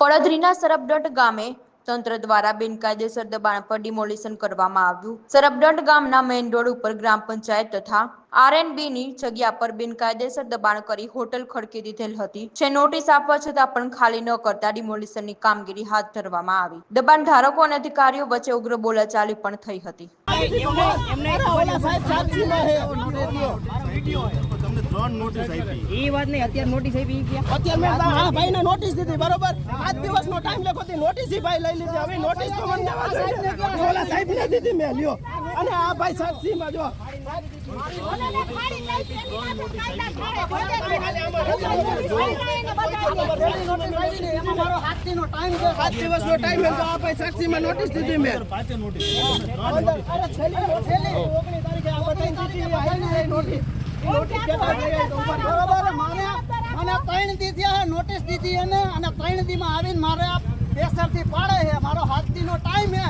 પડધરીના સરબડટ ગામે તંત્ર દ્વારા બિનકાયદેસર દબાણ પર ડિમોલિશન કરવામાં આવ્યું. સરબડટ ગામના મેઇન રોડ ઉપર ગ્રામ પંચાયત તથા આરએનબીની જગ્યા પર બિનકાયદેસર દબાણ કરી હોટલ ખડકી દીધેલ હતી. જે નોટિસ આપવા છતાં પણ ખાલી ન કરતા ડિમોલિશનની કામગીરી હાથ ધરવામાં આવી. દબાણ ધારકો અને અધિકારીઓ વચ્ચે ઉગ્ર બોલાચાલી પણ થઈ હતી. તમને ત્રણ નોટિસ આપી. એ વાત નહીં અત્યારે નોટિસ આપી ગયા અત્યારે મેં આ ભાઈને નોટિસ દીધી બરોબર? પાંચ દિવસનો ટાઈમ લખો તે નોટિસ ઈ ભાઈ લઈ લીધી. હવે નોટિસ તો મને દેવા જોઈએ ઓલા સાહેબને દીધી મેં લ્યો. અને આ ભાઈ સાક્ષીમાં જો. પાંચ દિવસનો ટાઈમ હતો આ ભાઈ સાક્ષીમાં નોટિસ દીધી મેં. નોટિસ ઓગણીસ તારીખે આ નોટિસ એ નોટિસ બરોબર મારે ત્રણ દી થયા નોટિસ દીધી એને અને ત્રણ દીમાં આવીને મારે આ પાડે છે મારો હાથથીનો ટાઈમ છે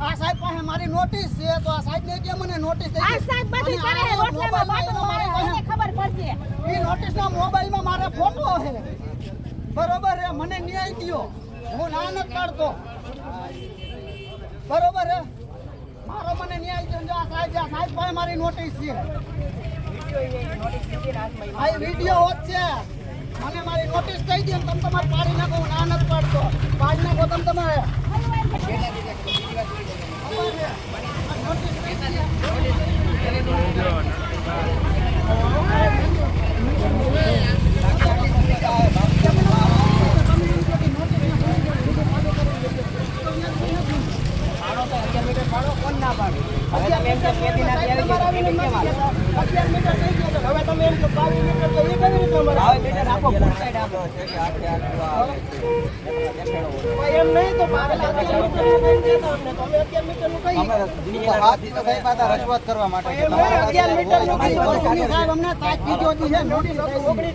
આ સાહેબ પાસે મારી નોટિસ છે તો આ સાહેબ ને કે મને નોટિસ સાહેબ બધું મારે, એને ખબર પડશે. એ નોટિસના મોબાઈલમાં મારે ફોટો છે બરોબર મને ન્યાય દ્યો હું ના પાડતો બરોબર છે મારો મને ન્યાય દ્યો આ સાહેબ આ સાહેબ પાસે મારી નોટિસ છે આ વીડિયો હોત છે. મને મારી નોટિસ કહી દે તમે તમારે પાડી નાખો, હું ના નથી પાડતો. પાડી નાખો તમે તમારે ખબર છે. આ નોટિસ કહી દે. તમે એમ કહો કે દી નાથી આવી ગયો તો પેમેન્ટ કેમ આવે? અગિયાર મીટર થઈ ગયો છે. હવે તમે એમ કહો બાવીસ મીટર તો એ કેવી રીતે અમારે? હવે મીટર આપો ફૂલ સાઈડ આપો ભાઈ એમ નહીં તો પેલા અગિયાર મીટરનું કહી દેતા અમને. તો અમે અગિયાર મીટરનું કહીએ. રજૂઆત કરવા માટે એમ નહીં, અગિયાર મીટરનું કહીએ. ઓગણીસ સાહેબ અમને તાજ કીધો હતી છે. નોટિસ કરવા માટે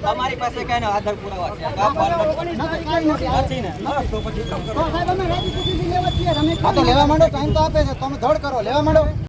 તમારી પાસે કઈ આધાર પુરાવા તો આપે છે તમે ધડ કરો. લેવા માંડો